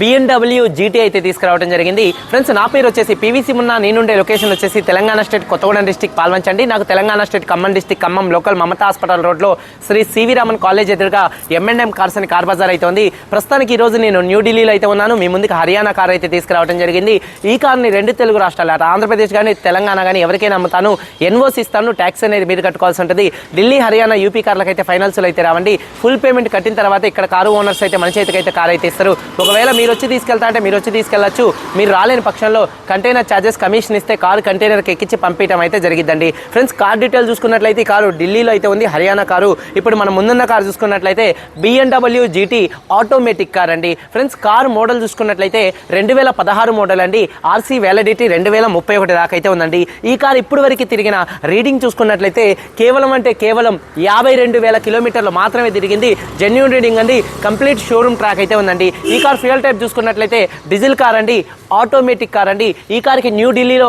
BMW GT అయితే తీసుకురావడం జరిగింది. ఫ్రెండ్స్ నా పేరు వచ్చేసి పీవీసీ మున్న నేనుండే లొకేషన్ వచ్చేసి తెలంగాణ స్టేట్ కొత్తగూడెం డిస్టిక్ పాల్వంచండి. నాకు Telangana state Khammam district Khammam local Mamata hospital రోడ్లో శ్రీ సివి రామన్ కాలేజ్ ఎదురుగా ఎంఎన్ఎం కార్స్ అని కార్ బజార్ అయితే ఉంది. ప్రస్తుతానికి ఈ రోజు నేను న్యూఢిల్లీలో అయితే ఉన్నాను. మీ ముందుకు హర్యానా కార్ అయితే తీసుకురావడం జరిగింది. ఈ కార్ని రెండు తెలుగు రాష్ట్రాలు అటు ఆంధ్రప్రదేశ్ కానీ తెలంగాణ కానీ ఎవరికైనా అమ్ముతాను. ఎన్ఓసి ఇస్తాను. ట్యాక్స్ అనేది మీరు కట్టుకోవాల్సి ఉంటుంది. ఢిల్లీ హర్యానా యూపీ కార్లకైతే అయితే ఫైనల్స్లో అయితే రావండి. ఫుల్ పేమెంట్ కట్టిన తర్వాత ఇక్కడ కారు ఓనర్స్ అయితే మన చేతికైతే అయితే కార్ అయితే ఇస్తారు. ఒకవేళ మీరు వచ్చి తీసుకెళ్తా అంటే మీరు వచ్చి తీసుకెళ్ళొచ్చు మీరు రాలేని పక్షంలో కంటైనర్ ఛార్జెస్ కమిషన్ ఇస్తే కారు కంటైనర్కి ఎక్కించి పంపించడం అయితే జరిగిద్దండి. ఫ్రెండ్స్ కార్ డీటెయిల్ చూసుకున్నట్లయితే ఈ కారు ఢిల్లీలో అయితే ఉంది హర్యానా కారు. ఇప్పుడు మనం ముందున్న కారు చూసుకున్నట్లయితే బిఎన్డబ్ల్యూ జీటీ ఆటోమేటిక్ కార్ అండి. ఫ్రెండ్స్ కార్ మోడల్ చూసుకున్నట్లయితే రెండు వేల పదహారు మోడల్ అండి. ఆర్సీ వ్యాలిడిటీ రెండు వేల ముప్పై ఒకటి దాకా అయితే ఉందండి. ఈ కార్ ఇప్పుడు వరకు తిరిగిన రీడింగ్ చూసుకున్నట్లయితే కేవలం అంటే కేవలం యాభై రెండు వేల కిలోమీటర్లు మాత్రమే తిరిగింది. జెన్యున్ రీడింగ్ అండి. కంప్లీట్ షోరూమ్ ట్రాక్ అయితే ఉందండి. ఈ కార్ ఫ్యూయల్ టైప్ చూసుకున్నట్లయితే డీజిల్ కార్ అండి ఆటోమేటిక్ కార్ అండి. ఈ కార్కి న్యూఢిల్లీలో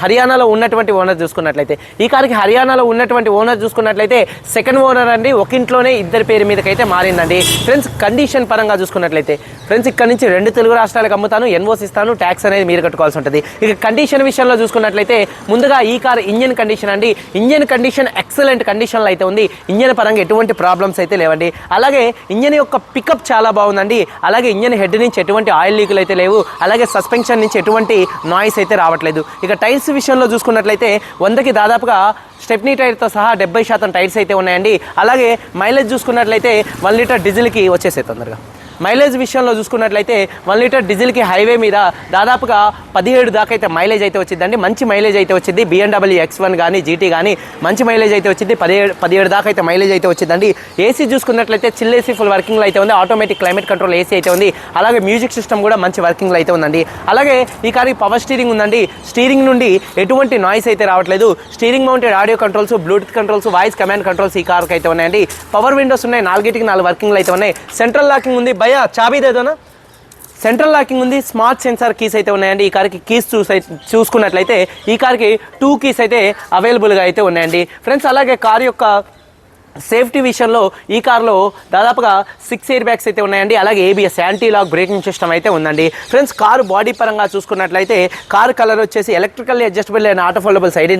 హర్యానాలో ఉన్నటువంటి ఓనర్ చూసుకున్నట్లయితే ఈ కార్కి హర్యానాలో ఉన్నటువంటి ఓనర్ చూసుకున్నట్లయితే సెకండ్ ఓనర్ అండి. ఒక ఇంట్లోనే ఇద్దరి పేరు మీదకైతే మారిందండి. ఫ్రెండ్స్ కండిషన్ పరంగా చూసుకున్నట్లయితే ఫ్రెండ్స్ ఇక్కడ నుంచి రెండు తెలుగు రాష్ట్రాలకు అమ్ముతాను ఎన్ఓసి ఇస్తాను ట్యాక్స్ అనేది మీరు కట్టుకోవాల్సి ఉంటుంది. ఇక కండిషన్ విషయంలో చూసుకున్నట్లయితే ముందుగా ఈ కార్ ఇంజన్ కండిషన్ అండి. ఇంజన్ కండిషన్ ఎక్సలెంట్ కండిషన్లో అయితే ఉంది. ఇంజన్ పరంగా ఎటువంటి ప్రాబ్లమ్స్ అయితే లేవండి. అలాగే ఇంజన్ యొక్క పికప్ చాలా బాగుందండి. అలాగే ఇంజన్ హెడ్ నుంచి ఎటువంటి ఆయిల్ లీకులు అయితే లేవు. అలాగే సస్పెన్షన్ నుంచి ఎటువంటి నాయిస్ అయితే రావట్లేదు. ఇక టైర్స్ విషయంలో చూసుకున్నట్లయితే వందకి దాదాపుగా స్టెప్నీ టైర్తో సహా డెబ్బై శాతం టైర్స్ అయితే ఉన్నాయండి. అలాగే మైలేజ్ చూసుకున్నట్లయితే వన్ లీటర్ డీజిల్కి వచ్చేసే తొందరగా. మైలేజ్ విషయంలో చూసుకున్నట్లయితే వన్ లీటర్ డీజిల్కి హైవే మీద దాదాపుగా పదిహేడు దాకా అయితే మైలేజ్ అయితే వచ్చిందండి. మంచి మైలేజ్ అయితే వచ్చింది. బిఎండబ్ల్యూ ఎక్స్ వన్ కానీ జీటీ కానీ మంచి మైలేజ్ అయితే వచ్చింది. పదిహేడు పదిహేడు దాకా అయితే మైలేజ్ అయితే వచ్చిందండి. ఏసీ చూసుకున్నట్లయితే చిల్ ఏసీ ఫుల్ వర్కింగ్లో అయితే ఉంది. ఆటోమేటిక్ క్లైమేట్ కంట్రోల్ ఏసీ అయితే ఉంది. అలాగే మ్యూజిక్ సిస్టమ్ కూడా మంచి వర్కింగ్లో అయితే ఉందండి. అలాగే ఈ కార్కి పవర్ స్టీరింగ్ ఉందండి. స్టీరింగ్ నుండి ఎటువంటి నాయిస్ అయితే రావట్లేదు. Steering mounted audio controls bluetooth controls voice command controls ఈ కార్కి అయితే ఉన్నాయండి. పవర్ విండోస్ ఉన్నాయి. నాలుగిటికి నాలుగు వర్కింగ్లు అయితే ఉన్నాయి. సెంట్రల్ లాకింగ్ ఉంది. భయ చాబీ దేదోనా? సెంట్రల్ లాకింగ్ ఉంది స్మార్ట్ సెన్సార్ కీస్ అయితే ఉన్నాయండి. ఈ కార్కి కీస్ చూసై చూసుకున్నట్లయితే ఈ కార్కి టూ కీస్ అయితే అవైలబుల్గా అయితే ఉన్నాయండి. ఫ్రెండ్స్ అలాగే కార్ యొక్క సేఫ్టీ విషయంలో ఈ కార్లో దాదాపుగా సిక్స్ ఎయిర్ బ్యాగ్స్ అయితే ఉన్నాయండి. అలాగే ABS anti lock braking system అయితే ఉందండి. ఫ్రెండ్స్ కారు బాడీ పరంగా చూసుకున్నట్లయితే కార్ కలర్ వచ్చేసి ఎలక్ట్రికల్ అడ్జస్టబుల్ అయిన ఆటో ఫోల్డబుల్ సైడ్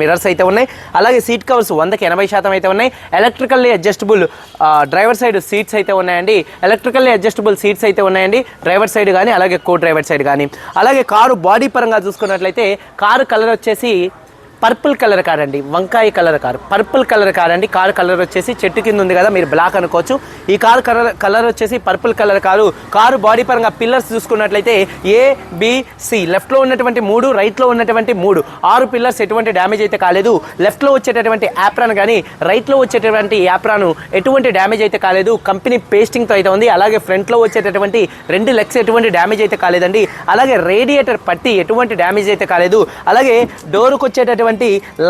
మిరర్స్ అయితే ఉన్నాయి. అలాగే సీట్ కవర్స్ వందకి ఎనభై శాతం అయితే ఉన్నాయి. Electrically adjustable driver side seats అయితే ఉన్నాయండి. ఎలక్ట్రికల్లీ అడ్జస్టబుల్ సీట్స్ అయితే ఉన్నాయండి. డ్రైవర్ సైడ్ కానీ అలాగే కో డ్రైవర్ సైడ్ కానీ అలాగే కారు బాడీ పరంగా చూసుకున్నట్లయితే కారు కలర్ వచ్చేసి పర్పుల్ కలర్ కార్ అండి వంకాయ colour car. Purple colour car అండి కార్ కలర్ వచ్చేసి చెట్టు కింద ఉంది కదా మీరు బ్లాక్ అనుకోవచ్చు. ఈ కార్ కలర్ కలర్ వచ్చేసి purple colour car. Car body పరంగా పిల్లర్స్ చూసుకున్నట్లయితే ఏ బి సి లెఫ్ట్లో ఉన్నటువంటి మూడు రైట్లో ఉన్నటువంటి మూడు. ఆరు పిల్లర్స్ ఎటువంటి డ్యామేజ్ అయితే కాలేదు. లెఫ్ట్లో వచ్చేటటువంటి యాప్రాన్ కానీ రైట్లో వచ్చేటటువంటి యాప్రాను ఎటువంటి డ్యామేజ్ అయితే కాలేదు. కంపెనీ పేస్టింగ్తో అయితే ఉంది. అలాగే ఫ్రంట్లో వచ్చేటటువంటి రెండు లెగ్స్ ఎటువంటి డ్యామేజ్ అయితే కాలేదండి. అలాగే రేడియేటర్ పట్టి ఎటువంటి డ్యామేజ్ అయితే కాలేదు. అలాగే డోర్కి వచ్చేటటువంటి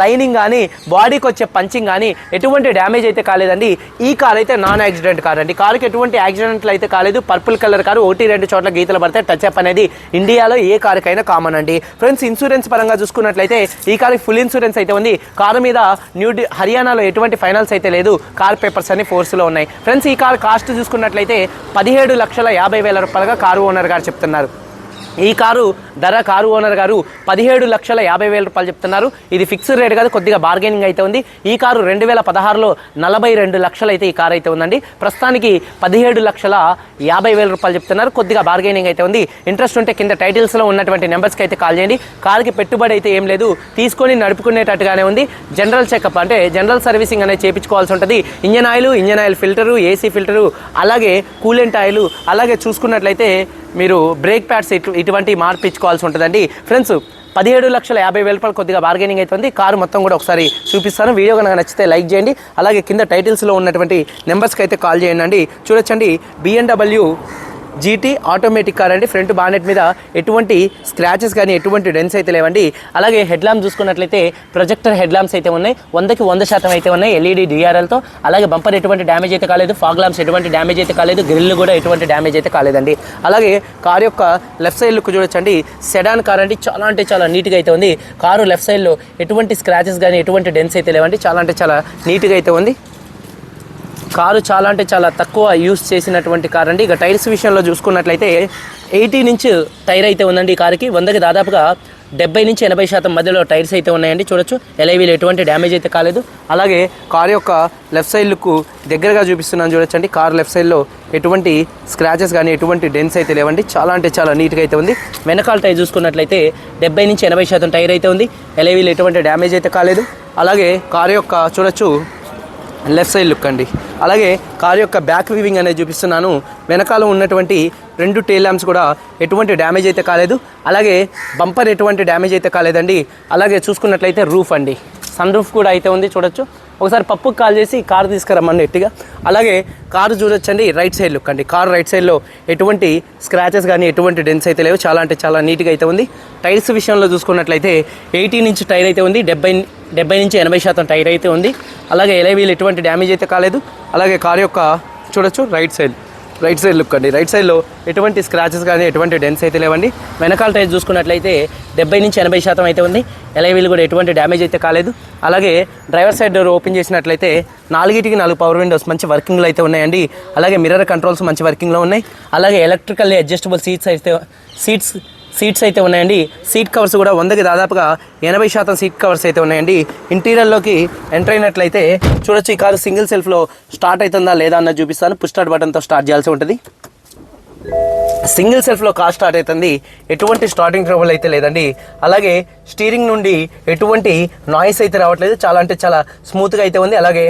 లైనింగ్ కానీ బాడీకి వచ్చే పంచింగ్ కానీ ఎటువంటి డ్యామేజ్ అయితే కాలేదండి. ఈ కార్ అయితే నాన్ యాక్సిడెంట్ కార్ అండి. కారుకి ఎటువంటి యాక్సిడెంట్లు అయితే కాలేదు. పర్పుల్ కలర్ కారు ఒకటి రెండు చోట్ల గీతలు పడితే టచ్ అప్ అనేది ఇండియాలో ఏ కారుకైనా కామన్ అండి. ఫ్రెండ్స్ ఇన్సూరెన్స్ పరంగా చూసుకున్నట్లయితే ఈ కారుకి ఫుల్ ఇన్సూరెన్స్ అయితే ఉంది. కారు మీద న్యూ హర్యానాలో ఎటువంటి ఫైనల్స్ అయితే లేదు. కార్ పేపర్స్ అన్ని ఫోర్స్లో ఉన్నాయి. ఫ్రెండ్స్ ఈ కార్ కాస్ట్ చూసుకున్నట్లయితే పదిహేడు లక్షల యాభై వేల రూపాయలుగా కారు ఓనర్ గారు చెప్తున్నారు. ఈ కారు ధర కారు ఓనర్ గారు పదిహేడు లక్షల యాభై వేల రూపాయలు చెప్తున్నారు. ఇది ఫిక్స్డ్ రేట్ కాదు కొద్దిగా బార్గెనింగ్ అయితే ఉంది. ఈ కారు రెండు వేల పదహారులో నలభై రెండు లక్షలు అయితే ఈ కారు అయితే ఉందండి. ప్రస్తుతానికి పదిహేడు లక్షల యాభై వేల రూపాయలు చెప్తున్నారు. కొద్దిగా బార్గెనింగ్ అయితే ఉంది. ఇంట్రెస్ట్ ఉంటే కింద టైటిల్స్లో ఉన్నటువంటి నెంబర్స్కి అయితే కాల్ చేయండి. కారుకి పెట్టుబడి అయితే ఏం లేదు. తీసుకొని నడుపుకునేటట్టుగానే ఉంది. జనరల్ చెకప్ అంటే జనరల్ సర్వీసింగ్ అనేది చేయించుకోవాల్సి ఉంటుంది. Engine oil engine oil filter AC filter అలాగే కూలెంట్ ఆయిల్ అలాగే చూసుకున్నట్లయితే మీరు బ్రేక్ ప్యాడ్స్ ఇటు ఇటువంటి మార్పించుకోవాల్సి ఉంటుందండి. ఫ్రెండ్స్ పదిహేడు లక్షల యాభై వేల రూపాయలు కొద్దిగా బార్గెనింగ్ అవుతుంది కారు మొత్తం కూడా ఒకసారి చూపిస్తాను. వీడియో కనుక నచ్చితే లైక్ చేయండి. అలాగే కింద టైటిల్స్లో ఉన్నటువంటి నెంబర్స్కి అయితే కాల్ చేయండి. అండి చూడొచ్చండి బిఎన్డబ్ల్యూ జీటీ ఆటోమేటిక్ కార్ అండి. ఫ్రంట్ బానెట్ మీద ఎటువంటి స్క్రాచెస్ కానీ ఎటువంటి డెన్స్ అయితే లేవండి. అలాగే హెడ్ ల్యాంప్ చూసుకున్నట్లయితే ప్రొజెక్టర్ హెడ్ ల్యాంప్స్ అయితే ఉన్నాయి. వందకి వంద శాతం అయితే ఉన్నాయి ఎల్ఈడి డిఆర్ఎల్తో అలాగే బంపర్ ఎటువంటి డ్యామేజ్ అయితే కాలేదు. ఫాగ్ ల్యాంప్స్ ఎటువంటి డ్యామేజ్ అయితే కాలేదు. గ్రిల్ కూడా ఎటువంటి డ్యామేజ్ అయితే కాలేదండి. అలాగే కార్ యొక్క లెఫ్ట్ సైడ్ లుక్ చూడొచ్చండి. సెడాన్ కార్ అండి. చాలా అంటే చాలా నీట్గా అయితే ఉంది. కారు లెఫ్ట్ సైడ్లో ఎటువంటి స్క్రాచెస్ కానీ ఎటువంటి డెన్స్ అయితే లేవండి. చాలా అంటే చాలా నీట్గా అయితే ఉంది. కారు చాలా అంటే చాలా తక్కువ యూస్ చేసినటువంటి కార్ అండి. ఇక టైర్స్ విషయంలో చూసుకున్నట్లయితే ఎయిటీ నుంచి టైర్ అయితే ఉందండి ఈ కారుకి. వందకి దాదాపుగా డెబ్బై నుంచి ఎనభై శాతం మధ్యలో టైర్స్ అయితే ఉన్నాయండి. చూడొచ్చు ఎలైవీలు ఎటువంటి డ్యామేజ్ అయితే కాలేదు. అలాగే కార్ యొక్క లెఫ్ట్ సైడ్ లుక్ దగ్గరగా చూపిస్తున్నాను చూడొచ్చండి. కార్ లెఫ్ట్ సైడ్లో ఎటువంటి స్క్రాచెస్ కానీ ఎటువంటి డెన్స్ అయితే లేవండి. చాలా అంటే చాలా నీట్గా అయితే ఉంది. వెనకాల టైర్ చూసుకున్నట్లయితే డెబ్బై నుంచి ఎనభై శాతం టైర్ అయితే ఉంది. ఎలైవీలు ఎటువంటి డ్యామేజ్ అయితే కాలేదు. అలాగే కార్ యొక్క చూడొచ్చు లెఫ్ట్ సైడ్ లుక్ అండి. అలాగే కార్ యొక్క బ్యాక్ వీవింగ్ అనేది చూపిస్తున్నాను. వెనకాల ఉన్నటువంటి రెండు టైల్ ల్యాంప్స్ కూడా ఎటువంటి డ్యామేజ్ అయితే కాలేదు. అలాగే బంపర్ ఎటువంటి డ్యామేజ్ అయితే కాలేదండి. అలాగే చూసుకున్నట్లయితే రూఫ్ అండి. సన్ రూఫ్ కూడా అయితే ఉంది చూడొచ్చు. ఒకసారి పప్పుకి కాల్ చేసి కార్ తీసుకురమ్మండి ఎట్టిగా అలాగే కారు చూడొచ్చండి రైట్ సైడ్ లుక్ అండి. కార్ రైట్ సైడ్లో ఎటువంటి స్క్రాచెస్ కానీ ఎటువంటి డెన్స్ అయితే లేవు. చాలా అంటే చాలా నీట్గా అయితే ఉంది. టైర్స్ విషయంలో చూసుకున్నట్లయితే ఎయిటీ నుంచి టైర్ అయితే ఉంది. డెబ్బై డెబ్బై నుంచి ఎనభై శాతం టైర్ అయితే ఉంది. అలాగే ఎలైవీలు ఎటువంటి డ్యామేజ్ అయితే కాలేదు. అలాగే కారు యొక్క చూడొచ్చు right side right side look అండి. రైట్ సైడ్లో ఎటువంటి స్క్రాచెస్ కానీ ఎటువంటి డెన్స్ అయితే లేవండి. వెనకాల టైర్ చూసుకున్నట్లయితే డెబ్బై నుంచి ఎనభై శాతం అయితే ఉంది. ఎలైవీలు కూడా ఎటువంటి డ్యామేజ్ అయితే కాలేదు. అలాగే డ్రైవర్ సైడ్ డోర్ ఓపెన్ చేసినట్లయితే నాలుగిటికి నాలుగు పవర్ విండోస్ మంచి వర్కింగ్లో అయితే ఉన్నాయండి. అలాగే మిర్రర్ కంట్రోల్స్ మంచి వర్కింగ్లో ఉన్నాయి. అలాగే ఎలక్ట్రికల్ అడ్జస్టబుల్ సీట్స్ అయితే సీట్స్ సీట్స్ అయితే ఉన్నాయండి. సీట్ కవర్స్ కూడా వందకి దాదాపుగా ఎనభై శాతం సీట్ కవర్స్ అయితే ఉన్నాయండి. ఇంటీరియర్లోకి ఎంటర్ అయినట్లయితే చూడొచ్చు ఈ కారు సింగిల్ సెల్ఫ్లో స్టార్ట్ అవుతుందా లేదా అన్నది చూపిస్తాను. పుష్ స్టార్ట్ బటన్తో స్టార్ట్ చేయాల్సి ఉంటుంది. సింగిల్ సెల్ఫ్లో కార్ స్టార్ట్ అవుతుంది. ఎటువంటి స్టార్టింగ్ ట్రబుల్ అయితే లేదండి. అలాగే స్టీరింగ్ నుండి ఎటువంటి నాయిస్ అయితే రావట్లేదు. చాలా అంటే చాలా స్మూత్గా అయితే ఉంది. అలాగే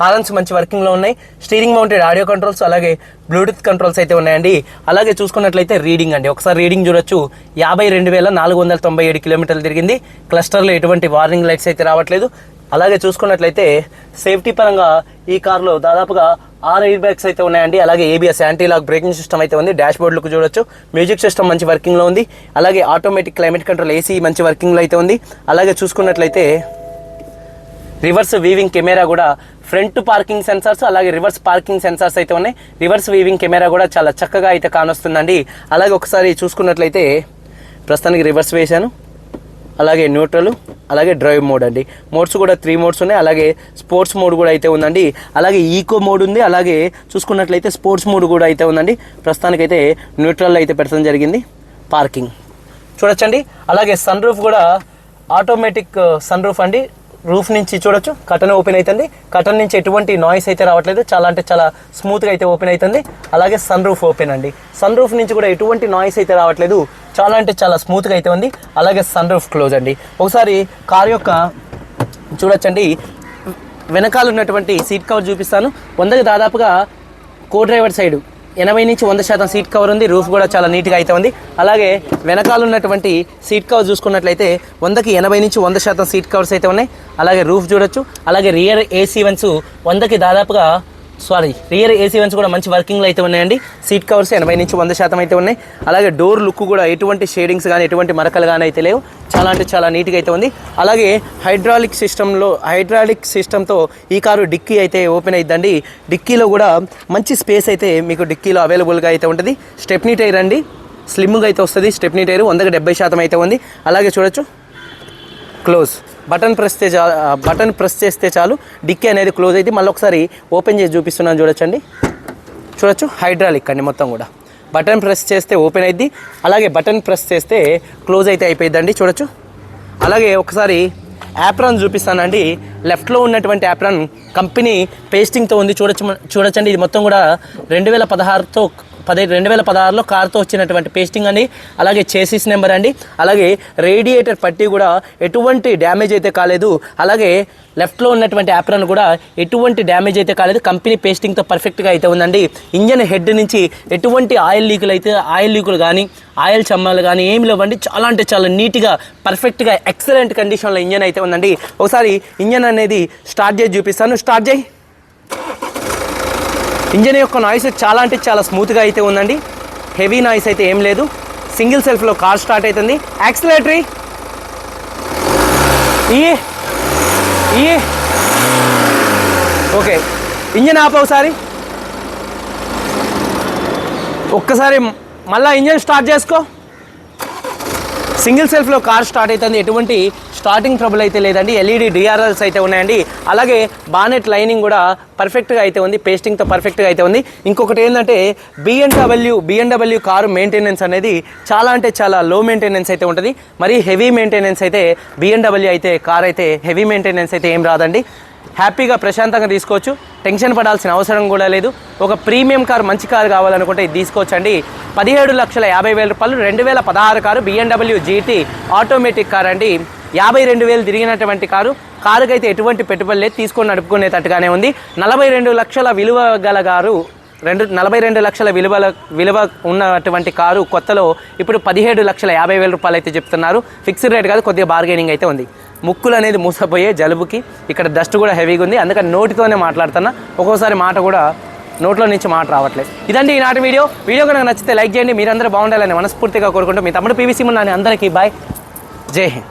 హారన్స్ మంచి వర్కింగ్లో ఉన్నాయి. స్టీరింగ్ మౌంటెడ్ ఆడియో కంట్రోల్స్ అలాగే బ్లూటూత్ కంట్రోల్స్ అయితే ఉన్నాయండి. అలాగే చూసుకున్నట్లయితే రీడింగ్ అండి. ఒకసారి రీడింగ్ చూడొచ్చు. యాభై రెండు వేల నాలుగు వందల తొంభై ఏడు కిలోమీటర్లు తిరిగింది. క్లస్టర్లో ఎటువంటి వార్నింగ్ లైట్స్ అయితే రావట్లేదు. అలాగే చూసుకున్నట్లయితే సేఫ్టీ పరంగా ఈ కార్లో దాదాపుగా ఆరు ఎయిర్ బ్యాగ్స్ అయితే ఉన్నాయండి. అలాగే ABS anti lock braking system అయితే ఉంది. డాష్ బోర్డులకు చూడొచ్చు. మ్యూజిక్ సిస్టమ్ మంచి వర్కింగ్లో ఉంది. అలాగే ఆటోమేటిక్ క్లైమేట్ కంట్రోల్ ఏసీ మంచి వర్కింగ్లో అయితే ఉంది. అలాగే చూసుకున్నట్లయితే రివర్స్ వీవింగ్ కెమెరా కూడా ఫ్రంట్ పార్కింగ్ సెన్సార్స్ అలాగే రివర్స్ పార్కింగ్ సెన్సార్స్ అయితే ఉన్నాయి. రివర్స్ వీవింగ్ కెమెరా కూడా చాలా చక్కగా అయితే కానొస్తుందండి. అలాగే ఒకసారి చూసుకున్నట్లయితే ప్రస్తుతానికి రివర్స్ వేశాను. అలాగే న్యూట్రల్ అలాగే డ్రైవ్ మోడ్ అండి. మోడ్స్ కూడా త్రీ మోడ్స్ ఉన్నాయి. అలాగే స్పోర్ట్స్ మోడ్ కూడా అయితే ఉందండి. అలాగే ఈకో మోడ్ ఉంది. అలాగే చూసుకున్నట్లయితే స్పోర్ట్స్ మోడ్ కూడా అయితే ఉందండి. ప్రస్తుతానికైతే న్యూట్రల్ అయితే పెట్టడం జరిగింది. పార్కింగ్. చూడొచ్చండి. అలాగే సన్ రూఫ్ కూడా ఆటోమేటిక్ సన్ రూఫ్ అండి. రూఫ్ నుంచి చూడొచ్చు. కటన్ ఓపెన్ అవుతుంది కటన్ నుంచి ఎటువంటి నాయిస్ అయితే రావట్లేదు. చాలా అంటే చాలా స్మూత్గా అయితే ఓపెన్ అవుతుంది అలాగే సన్ రూఫ్ ఓపెన్ అండి. సన్ రూఫ్ నుంచి కూడా ఎటువంటి నాయిస్ అయితే రావట్లేదు. చాలా అంటే చాలా స్మూత్గా అయితే ఉంది. అలాగే సన్ రూఫ్ క్లోజ్ అండి. ఒకసారి కార్ యొక్క చూడొచ్చండి. వెనకాల ఉన్నటువంటి సీట్ కవర్ చూపిస్తాను. వందకి దాదాపుగా కో డ్రైవర్ సైడ్ ఎనభై నుంచి వంద శాతం సీట్ కవర్ ఉంది. రూఫ్ కూడా చాలా నీట్గా అయితే ఉంది. అలాగే వెనకాల ఉన్నటువంటి సీట్ కవర్ చూసుకున్నట్లయితే వందకి ఎనభై నుంచి వంద శాతం సీట్ కవర్స్ అయితే ఉన్నాయి. అలాగే రూఫ్ చూడొచ్చు. అలాగే రియర్ ఏసీ వన్స్ వందకి దాదాపుగా సారీ రియర్ ఏసీ వన్స్ కూడా మంచి వర్కింగ్లో అయితే ఉన్నాయండి. సీట్ కవర్స్ ఎనభై నుంచి వంద శాతం అయితే ఉన్నాయి. అలాగే డోర్ లుక్ కూడా ఎటువంటి షేడింగ్స్ కానీ ఎటువంటి మరకలు కానీ అయితే లేవు. చాలా అంటే చాలా నీట్గా అయితే ఉంది. అలాగే హైడ్రాలిక్ సిస్టంలో హైడ్రాలిక్ సిస్టంతో ఈ కారు డిక్కీ అయితే ఓపెన్ అయిద్దండి. డిక్కీలో కూడా మంచి స్పేస్ అయితే మీకు డిక్కీలో అవైలబుల్గా అయితే ఉంటుంది. స్టెప్నీ టైర్ అండి. స్లిమ్గా అయితే వస్తుంది. స్టెప్నీ టైర్ వందకు డెబ్బై శాతం అయితే ఉంది. అలాగే చూడొచ్చు. క్లోజ్ బటన్ ప్రెస్ చేస్తే బటన్ ప్రెస్ చేస్తే చాలు డిక్కీ అనేది క్లోజ్ అయితే మళ్ళీ ఒకసారి ఓపెన్ చేసి చూపిస్తున్నాను చూడొచ్చండి. చూడొచ్చు? హైడ్రాలిక్ అండి మొత్తం కూడా. బటన్ ప్రెస్ చేస్తే ఓపెన్ అయింది అలాగే బటన్ ప్రెస్ చేస్తే క్లోజ్ అయితే అయిపోయిందండి చూడొచ్చు? అలాగే ఒకసారి యాప్రాన్ చూపిస్తానండి. లెఫ్ట్లో ఉన్నటువంటి యాప్రాన్ కంపెనీ పేస్టింగ్తో ఉంది చూడొచ్చు చూడొచ్చండి. ఇది మొత్తం కూడా రెండు వేల పదహారుతో పదహైదు రెండు వేల పదహారులో కార్తో వచ్చినటువంటి పేస్టింగ్ అండి. అలాగే చేసిస్ నెంబర్ అండి. అలాగే రేడియేటర్ పట్టి కూడా ఎటువంటి డ్యామేజ్ అయితే కాలేదు. అలాగే లెఫ్ట్లో ఉన్నటువంటి యాప్రాన్ కూడా ఎటువంటి డ్యామేజ్ అయితే కాలేదు. కంపెనీ పేస్టింగ్తో పర్ఫెక్ట్గా అయితే ఉందండి. ఇంజన్ హెడ్ నుంచి ఎటువంటి ఆయిల్ లీకులు అయితే ఆయిల్ లీకులు కానీ ఆయిల్ చమ్మాలు కానీ ఏమి లేవండి. చాలా అంటే చాలా నీట్గా పర్ఫెక్ట్గా ఎక్సలెంట్ కండిషన్లో ఇంజన్ అయితే ఉందండి. ఒకసారి ఇంజన్ అనేది స్టార్ట్ చేసి చూపిస్తాను. స్టార్ట్ చేయి. ఇంజన్ యొక్క నాయిస్ చాలా అంటే చాలా స్మూత్గా అయితే ఉందండి. హెవీ నాయిస్ అయితే ఏం లేదు. సింగిల్ సెల్ఫ్లో కార్ స్టార్ట్ అవుతుంది. యాక్సిలేటరీ ఈ ఈ. ఓకే ఇంజన్ ఆప్ ఒకసారి. ఒక్కసారి మళ్ళీ ఇంజన్ స్టార్ట్ చేసుకో. సింగిల్ సెల్ఫ్లో కార్ స్టార్ట్ అవుతుంది ఎటువంటి స్టార్టింగ్ ట్రబుల్ అయితే లేదండి. ఎల్ఈడి డిఆర్ఎల్స్ అయితే ఉన్నాయండి. అలాగే బానెట్ లైనింగ్ కూడా పర్ఫెక్ట్గా అయితే ఉంది. పేస్టింగ్తో పర్ఫెక్ట్గా అయితే ఉంది. ఇంకొకటి ఏంటంటే బిఎన్డబ్ల్యూ బిఎన్డబ్ల్యూ కారు మెయింటెనెన్స్ అనేది చాలా అంటే చాలా లో మెయింటెనెన్స్ అయితే ఉంటుంది. మరి హెవీ మెయింటెనెన్స్ అయితే బిఎన్డబ్ల్యూ అయితే కార్ అయితే హెవీ మెయింటెనెన్స్ అయితే ఏం రాదండి. హ్యాపీగా ప్రశాంతంగా తీసుకోవచ్చు. టెన్షన్ పడాల్సిన అవసరం కూడా లేదు. ఒక ప్రీమియం కార్ మంచి కారు కావాలనుకుంటే ఇది తీసుకోవచ్చండి. పదిహేడు లక్షల యాభై వేల రూపాయలు రెండు వేల పదహారు car BMW GT automatic car అండి. యాభై రెండు వేలు తిరిగినటువంటి కారు. కారుకైతే ఎటువంటి పెట్టుబడి లేదు తీసుకొని నడుపుకునేటట్టుగానే ఉంది. నలభై రెండు లక్షల విలువ గల కారు రెండు నలభై రెండు లక్షల విలువల విలువ ఉన్నటువంటి కారు కొత్తలో ఇప్పుడు పదిహేడు లక్షల యాభై వేల రూపాయలు అయితే చెప్తున్నారు. ఫిక్స్డ్ రేట్ కాదు కొద్దిగా బార్గెనింగ్ అయితే ఉంది. ముక్కులు అనేది మూసపోయే జలుబుకి ఇక్కడ డస్ట్ కూడా హెవీగా ఉంది. అందుకని నోటితోనే మాట్లాడుతున్నా. ఒక్కోసారి మాట కూడా నోట్లో నుంచి మాట రావట్లేదు. ఇదండి ఈనాటి వీడియో. వీడియో కనుక నచ్చితే లైక్ చేయండి. మీరందరూ బాగుండాలని మనస్ఫూర్తిగా కోరుకుంటూ మీ తమ్ముడు పీవీసీ ఉన్నాను అందరికీ బాయ్ జై హింద్.